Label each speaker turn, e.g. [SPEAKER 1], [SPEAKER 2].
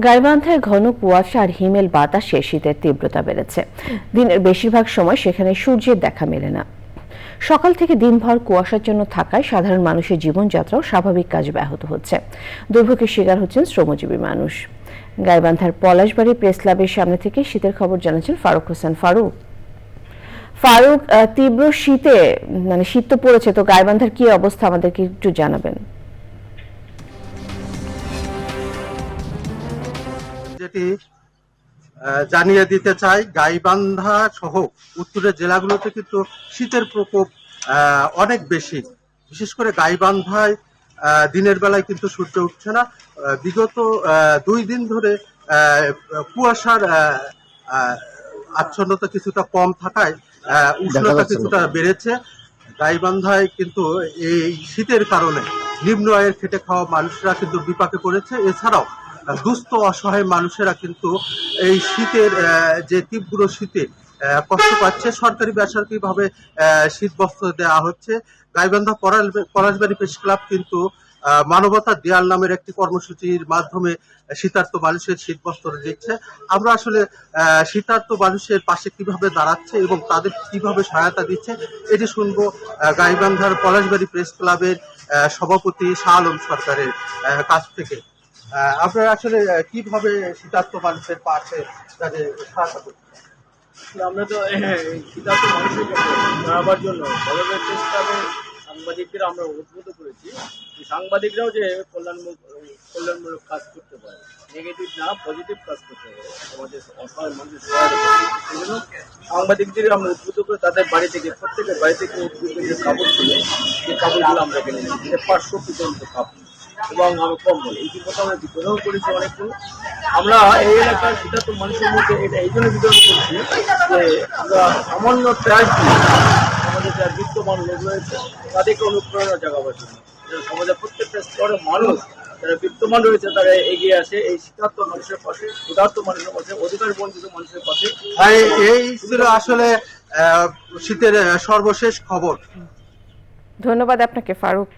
[SPEAKER 1] গাইবান্ধায় ঘন কুয়াশা আর হিমেল বাতাসে শীতের তীব্রতা বেড়েছে। দিনের বেশিরভাগ সময় সেখানে সূর্যের দেখা মেলে না। সকাল থেকে দিনভর কুয়াশার জন্য থাকায় সাধারণ মানুষের জীবনযাত্রাও স্বাভাবিক কাজ ব্যাহত হচ্ছে। দুর্ভোগের শিকার হচ্ছেন শ্রমজীবী মানুষ। গাইবান্ধার পলাশবাড়ি প্রেস ক্লাবের সামনে থেকে শীতের খবর জানাচ্ছেন ফারুক হোসেন। ফারুক ফারুক তীব্র শীতে মানে শীত তো পড়েছে, তো গাইবান্ধার কি অবস্থা আমাদেরকে একটু জানাবেন?
[SPEAKER 2] যেটি জানিয়ে দিতে চাই গাইবান্ধা সহ উত্তরের জেলাগুলোতে কিন্তু শীতের প্রকোপ অনেক বেশি। বিশেষ করে গাইবান্ধায় দিনের বেলায় কিন্তু সূর্য উঠছে না। বিগত দুই দিন ধরে কুয়াশার আচ্ছন্নতা কিছুটা কম থাকায় আহ, উষ্ণতা কিছুটা বেড়েছে। গাইবান্ধায় কিন্তু এই শীতের কারণে নিম্ন আয়ের খেটে খাওয়া মানুষরা কিন্তু বিপাকে পড়েছে। এছাড়াও দুস্থ অসহায় মানুষেরা কিন্তু এই শীতের যে তীব্র শীতে কষ্ট পাচ্ছে। সরকারি বেসরকারি ভাবে শীত বস্ত্র দেওয়া হচ্ছে। গাইবান্ধা পলাশ- পলাশবাড়ি প্রেস ক্লাব কিন্তু মানবতা দেয়াল নামের একটি কর্মসূচির মাধ্যমে শীতার্থ মানুষের শীত বস্ত্র দিচ্ছে। আমরা আসলে শীতার্থ মানুষের পাশে কীভাবে দাঁড়াচ্ছে এবং তাদের কীভাবে সহায়তা দিচ্ছে এটি শুনব গাইবান্ধার পলাশবাড়ি প্রেস ক্লাবের সভাপতি শাহ আলম সরকারের কাছ থেকে। আপনারা আসলে কীভাবে শীতার্থ মানুষের পাশে তাদের করছেন?
[SPEAKER 3] আমরা তো সিদ্ধার্থ মানুষের জানাবার জন্য কলেজের চেষ্টাবে সাংবাদিকদের আমরা উদ্বুদ্ধ করেছি। সাংবাদিকরাও যে কল্যাণমূলক কল্যাণমূলক কাজ করতে পারে নেগেটিভ না পজিটিভ কাজ করতে পারে, আমাদের অসহায় মানুষের সাংবাদিকদের আমরা উদ্বুদ্ধ করে তাদের বাড়ি থেকে, প্রত্যেকের বাড়ি থেকে উদ্বুদ্ধ যে কাপড় ছিল সেই কাপড়গুলো আমরা কিনে যে পাঁচশো পর্যন্ত কাপড়। এবং আমি কম বলি। এই কথা আমরা বিতরণ করেছি অনেকগুলো। আমরা এই এলাকার সিদ্ধার্থ মানুষের মধ্যে এটা এই জন্য বিতরণ করছি যে আমরা সামান্য ট্যাগ দিয়ে আমাদের যারা বিত্তমান লোক রয়েছে তাদেরকে অনুপ্রেরণা জাগাবার জন্য। সমাজের প্রত্যেকটা স্তরের মানুষ যারা বিত্তমান রয়েছে তারা এগিয়ে আসে। এই শীতার্থ মানুষের পাশে ক্ষুধার্ত মানুষের পাশে অধিকার বঞ্চিত মানুষের পাশে।
[SPEAKER 2] এই এই ছিল আসলে আহ, শীতের সর্বশেষ খবর।
[SPEAKER 1] ধন্যবাদ আপনাকে ফারুক।